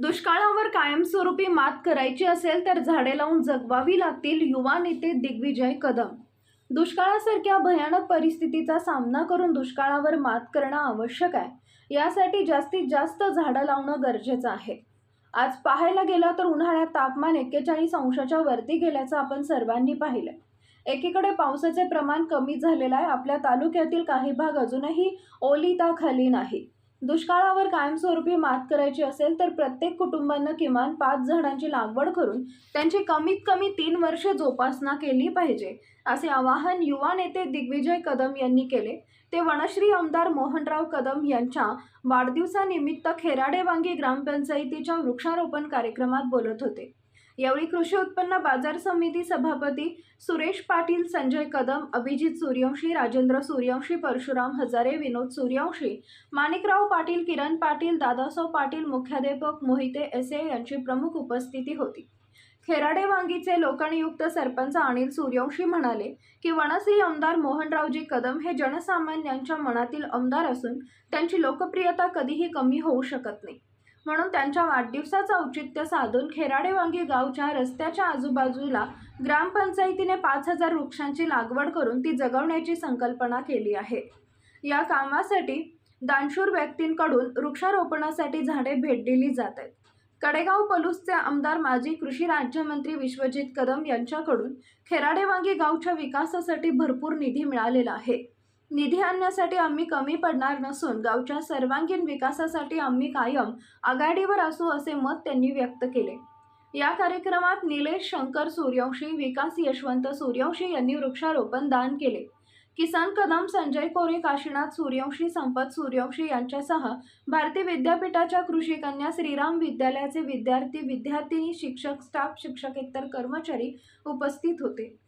दुष्काळावर कायमस्वरूपी मात करायची असेल तर झाडे लावून जगवावी लागतील युवा नेते दिग्विजय कदम. दुष्काळासारख्या भयानक परिस्थितीचा सामना करून दुष्काळावर मात करणं आवश्यक आहे. यासाठी जास्तीत जास्त झाडं लावणं गरजेचं आहे. आज पाहायला गेलं तर उन्हाळ्यात तापमान एक्केचाळीस अंशाच्या वरती गेल्याचं आपण सर्वांनी पाहिलं. एकीकडे पावसाचे प्रमाण कमी झालेलं आहे. आपल्या तालुक्यातील काही भाग अजूनही ओलिताखाली नाही दुष्काळावर कायमस्वरूपी मात करायची असेल तर प्रत्येक कुटुंबानं किमान पाच झाडांची लागवड करून त्यांची कमीत कमी तीन वर्ष जोपासना केली पाहिजे असे आवाहन युवा नेते दिग्विजय कदम यांनी केले. ते वनश्री आमदार मोहनराव कदम यांच्या वाढदिवसानिमित्त खेराडे वांगी ग्रामपंचायतीच्या वृक्षारोपण कार्यक्रमात बोलत होते. यावेळी कृषी उत्पन्न बाजार समिती सभापती सुरेश पाटील संजय कदम अभिजित सूर्यवंशी राजेंद्र सूर्यवंशी परशुराम हजारे विनोद सूर्यवंशी माणिकराव पाटील किरण पाटील दादासाव पाटील मुख्याध्यापक मोहिते एसे यांची प्रमुख उपस्थिती होती. खेराडे वांगीचे लोकनियुक्त सरपंच अनिल सूर्यवंशी म्हणाले की वनश्री आमदार मोहनरावजी कदम हे जनसामान्यांच्या मनातील आमदार असून त्यांची लोकप्रियता कधीही कमी होऊ शकत नाही. म्हणून त्यांच्या वाढदिवसाचं औचित्य साधून खेराडे वांगी गावच्या रस्त्याच्या आजूबाजूला ग्रामपंचायतीने पाच हजार वृक्षांची लागवड करून ती जगवण्याची संकल्पना केली आहे. या कामासाठी दानशूर व्यक्तींकडून वृक्षारोपणासाठी झाडे भेट दिली जात आहेत. कडेगाव पलूसचे आमदार माजी कृषी राज्यमंत्री विश्वजित कदम यांच्याकडून खेराडेवांगी गावच्या विकासासाठी भरपूर निधी मिळालेला आहे. निधी आणण्यासाठी आम्ही कमी पडणार नसून गावच्या सर्वांगीण विकासासाठी आम्ही कायम आघाडीवर असू असे मत त्यांनी व्यक्त केले. या कार्यक्रमात निलेश शंकर सूर्यवंशी विकास यशवंत सूर्यवंशी यांनी वृक्षारोपण दान केले. किसान कदम संजय कोरे काशीनाथ सूर्यवंशी संपत सूर्यवंशी यांच्यासह भारतीय विद्यापीठाच्या कृषी कन्या श्रीराम विद्यालयाचे विद्यार्थी विद्यार्थिनी शिक्षक स्टाफ शिक्षकेतर कर्मचारी उपस्थित होते.